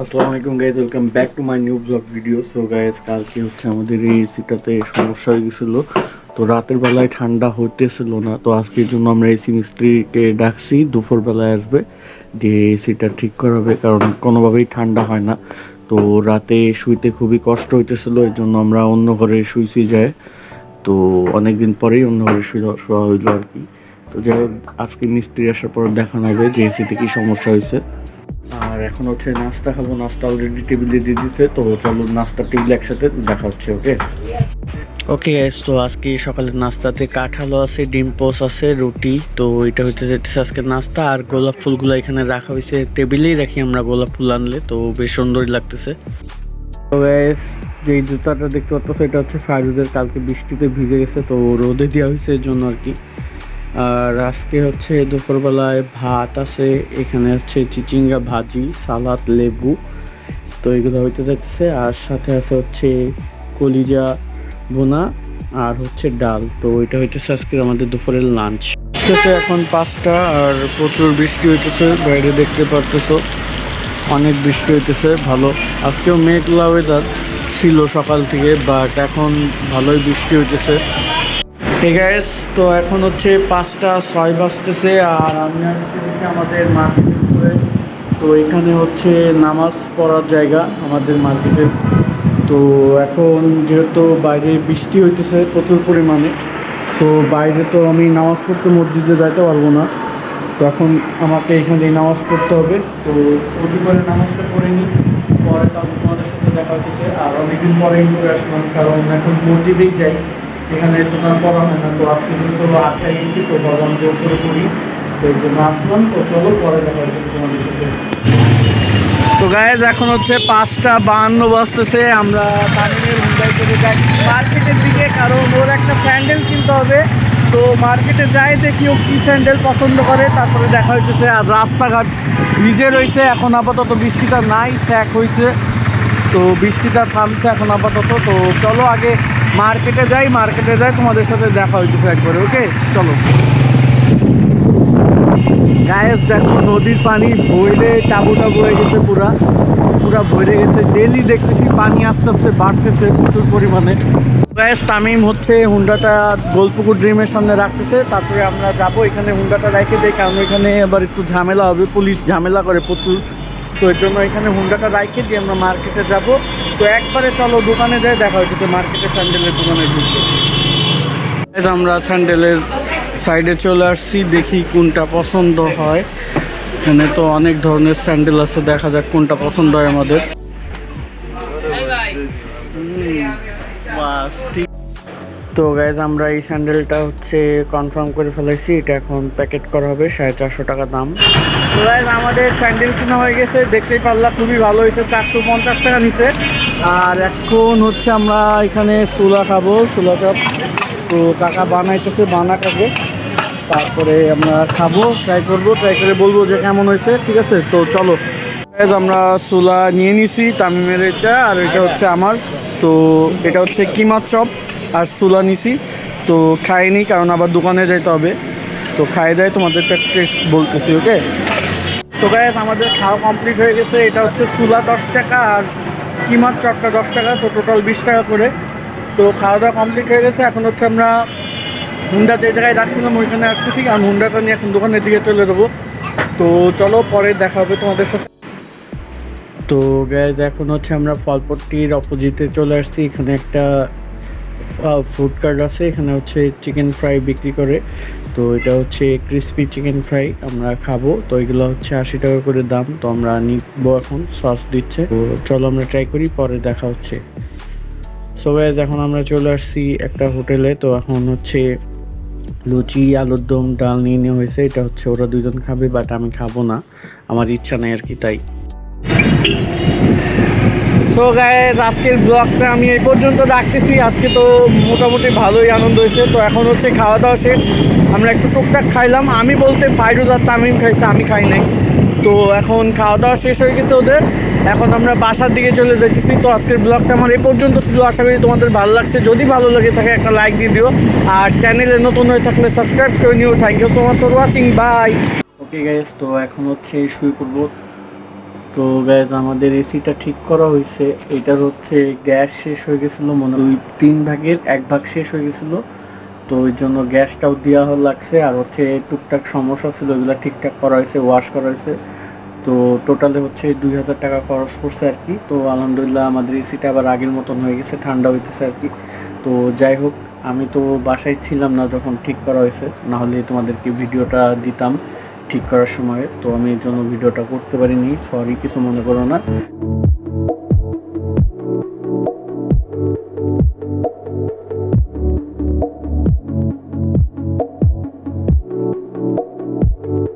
আসসালামু আলাইকুম guys welcome back to my new blog video so guys কালকে হচ্ছে আমাদের এই এসিটাতে সমস্যা হয়ে গেছিল। তো রাতের বেলায় ঠান্ডা হইতেছিল না। তো আজকের জন্য আমরা এসি মিস্ত্রিকে ডাকছি দুপুর বেলায় আসবে। দিয়ে এসিটা ঠিক করাবে, কারণ কোনোভাবেই ঠান্ডা হয় না। তো রাতে শুইতে খুবই কষ্ট হইতেছিল এই জন্য আমরা অন্য ঘরে শুইছি যায়। তো অনেকদিন পরেই অন্য ঘরে শোয়া হইল আর কি। তো যাই হোক, আজকে মিস্ত্রি আসার পর দেখানো হবে যে এসিতে কি সমস্যা হয়েছে আর এখন হচ্ছে নাস্তা খাব নাস্তা অলরেডি টেবিলে দিয়ে দিতে তো চলো নাস্তা টেবিল একসাথে দেখা হচ্ছে ওকে ওকে গাইস তো আজকে সকালের নাস্তাতে কাঁঠালও আছে ডিম পোস আছে রুটি তো এটা হইতে যেতেছে আজকে নাস্তা আর গোলাপ ফুলগুলো এখানে রাখা হয়েছে টেবিলেই রাখি আমরা গোলাপ ফুল আনলে তো বেশ সুন্দরই লাগতেছে। তো গাইস যে জুতাটা দেখতে পাচ্ছ এটা হচ্ছে ফাইরুজের কালকে বৃষ্টিতে ভিজে গেছে তো রোদে দেওয়া হয়েছে এর জন্য আর কি। আর আজকে হচ্ছে দুপুরবেলায় ভাত আছে, এখানে হচ্ছে চিচিঙ্গা ভাজি, সালাদ, লেবু। তো এগুলো হইতে যাইতেছে, আর সাথে আছে হচ্ছে কলিজা বোনা আর হচ্ছে ডাল। তো ওইটা হইতেছে আজকে আমাদের দুপুরের লাঞ্চ এখন পাঁচটা আর প্রচুর বৃষ্টি হইতেছে, বাইরে দেখতে পারতেছো। অনেক বৃষ্টি হইতেছে, ভালো। আজকেও মেঘলা ওয়েদার ছিল সকাল থেকে বাট এখন ভালোই বৃষ্টি হইতেছে। আছে তো এখন হচ্ছে পাঁচটা ছয় বাজতেছে আর আমি আসছি আমাদের মার্কেটের উপরে। তো এখানে হচ্ছে নামাজ পড়ার জায়গা আমাদের মার্কেটের তো এখন যেহেতু বাইরে বৃষ্টি হইতেছে প্রচুর পরিমাণে সো বাইরে তো আমি নামাজ পড়তে মসজিদে যাইতে পারব না। তো এখন আমাকে এখানেই নামাজ পড়তে হবে। তো অতি করে নামাজটা পড়ে নিই, পরে তারপর তোমাদের সাথে দেখা হচ্ছে আর অনেকদিন পরে করে আসলাম, কারণ এখন মসজিদেই যাই। এখানে তোমার পড়া হয় না তো আজকে তো যে উপরে পড়ি তো এই জন্য আসলাম। তো চলো, পরে দেখা তোমাদের সাথে। তো এখন হচ্ছে পাঁচটা বাহান্ন বাজতেছে। আমরা করে মার্কেটের দিকে, কারণ ওর একটা স্যান্ডেল কিনতে হবে। তো মার্কেটে যাই দেখি ও কী স্যান্ডেল পছন্দ করে। তারপরে দেখা হইতেছে, আর রাস্তাঘাট ভিজে রয়েছে, এখন আপাতত বৃষ্টিটা নাই স্যাক হয়েছে তো বৃষ্টিটা থামছে এখন আপাতত। তো চলো আগে মার্কেটে যাই মার্কেটে যাই, তোমাদের সাথে দেখা হইতেছে একবারে, ওকে? চলো। গায়েস দেখো, নদীর পানি বইলে টাবু টাবু হয়ে গেছে পুরা। পুরা ভরে গেছে। ডেলি দেখতেছি পানি আস্তে আস্তে বাড়তেছে প্রচুর পরিমাণে। গায়েস তামিম হচ্ছে হুন্ডাটা গোলপুকুর ড্রিমের সামনে রাখতেছে। তারপরে আমরা যাব এখানে হুন্ডাটা রেখে দেই, কারণ এখানে আবার একটু ঝামেলা হবে, পুলিশ ঝামেলা করে প্রচুর। তো এর জন্য এখানে হুন্ডাটা রাখে দিয়ে আমরা মার্কেটে যাব। তো একবারে চলো দোকানে যাই দেখা হচ্ছে মার্কেটে স্যান্ডেলের দোকানে ঢুকবো। আমরা স্যান্ডেলের সাইডে চলে আসছি দেখি কোনটা পছন্দ হয়। এখানে তো অনেক ধরনের স্যান্ডেল আছে দেখা যাক কোনটা পছন্দ হয় আমাদের। তো গাইজ আমরা এই স্যান্ডেলটা হচ্ছে কনফার্ম করে ফেলেছি। এটা এখন প্যাকেট করা হবে, সাড়ে চারশো টাকা দাম। তো গাইজ আমাদের স্যান্ডেল কিনা হয়ে গেছে, দেখতেই পারলাম খুবই ভালো হয়েছে, চারশো পঞ্চাশ টাকা নিছে। আর এখন হচ্ছে আমরা এখানে সুলা খাব সুলা চপ তো কাকা বানাইতেছে বানা কাকে তারপরে আমরা খাব ট্রাই করব ট্রাই করে বলব যে কেমন হয়েছে, ঠিক আছে? তো চলো। আমরা সুলা নিয়ে নিছি, তামিমের এটা, আর এটা হচ্ছে আমার। তো এটা হচ্ছে কিমা চপ। আর সুলা নিছি। তো খাইনি, কারণ আবার দোকানে যাইতে হবে। তো খাই দেয়, তোমাদের টেস্ট বলতেছি ওকে তো গাইজ আমাদের খাওয়া কমপ্লিট হয়ে গেছে। এটা হচ্ছে সুলা দশ টাকা আর কিমার চপটা দশ টাকা, তো টোটাল বিশ টাকা করে। তো খাওয়া দাওয়া কমপ্লিট হয়ে গেছে। এখন হচ্ছে আমরা হুন্ডা যে জায়গায় রাখছিলাম ওইখানে আসছি ঠিক। আর হুন্ডাটা নিয়ে এখন দোকানের দিকে চলে দেবো তো চলো, পরে দেখা হবে তোমাদের সাথে। তো গ্যাস এখন হচ্ছে আমরা ফলপট্টির অপোজিটে চলে আসছি। এখানে একটা ফুড কার্ট আছে, এখানে হচ্ছে চিকেন ফ্রাই বিক্রি করে। তো এটা হচ্ছে ক্রিসপি চিকেন ফ্রাই আমরা খাব। তো এগুলো হচ্ছে আশি টাকা করে দাম, তো আমরা নিবো এখন সস দিচ্ছে। তো চলো আমরা ট্রাই করি, পরে দেখা হচ্ছে। সো গ্যাস এখন আমরা চলে আসছি একটা হোটেলে। তো এখন হচ্ছে লুচি, আলুর দম, ডাল নিয়ে নেওয়া হয়েছে। এটা হচ্ছে ওরা দুজন খাবে বাট আমি খাব না। আমার ইচ্ছা নেই আর কি, তাই। সো গাইজ আজকের ব্লগটা আমি এই পর্যন্ত রাখতেছি। আজকে তো মোটামুটি ভালোই আনন্দ হয়েছে। তো এখন হচ্ছে খাওয়া দাওয়া শেষ। আমরা একটু টুকটাক খাইলাম। আমি বলতে ফাইরুজ আর তামিম খাইছে, আমি খাই নাই। তো এখন খাওয়া দাওয়া শেষ হয়ে গেছে ওদের। এখন আমরা বাসার দিকে চলে যাইতেছি। তো আজকের ব্লগটা আমার এই পর্যন্ত ছিল। আশা করি তোমাদের ভালো লাগছে। যদি ভালো লাগে থাকে একটা লাইক দিয়ে দিও। আর চ্যানেলে নতুন হয়ে থাকলে সাবস্ক্রাইব করে নিও। Thank you so much for watching bye okay guys তো এখন হচ্ছে শুয়ে পড়ব। তো গ্যাস আমাদের এসিটা ঠিক করা হয়েছে। এটার হচ্ছে গ্যাস শেষ হয়ে গেছিল মনে দুই, তিন ভাগের এক ভাগ শেষ হয়ে গেছিল। তো ওই জন্য গ্যাসটাও দেওয়া লাগছে। আর হচ্ছে টুকটাক সমস্যা ছিল ওইগুলো ঠিকঠাক করা হয়েছে ওয়াশ করা হয়েছে। তো টোটালে হচ্ছে দুই হাজার টাকা খরচ পড়ছে আর কি। তো আলহামদুলিল্লাহ আমাদের এসিটা আবার আগের মতন হয়ে গেছে, ঠান্ডা হইতেছে আর কি। তো যাই হোক, আমি তো বাসায় ছিলাম না যখন ঠিক করা হয়েছে। নাহলে তোমাদেরকে ভিডিওটা দিতাম। ঠিক করার সময়, তো আমি এর জন্য ভিডিওটা করতে পারিনি। সরি কিছু মনে করো না।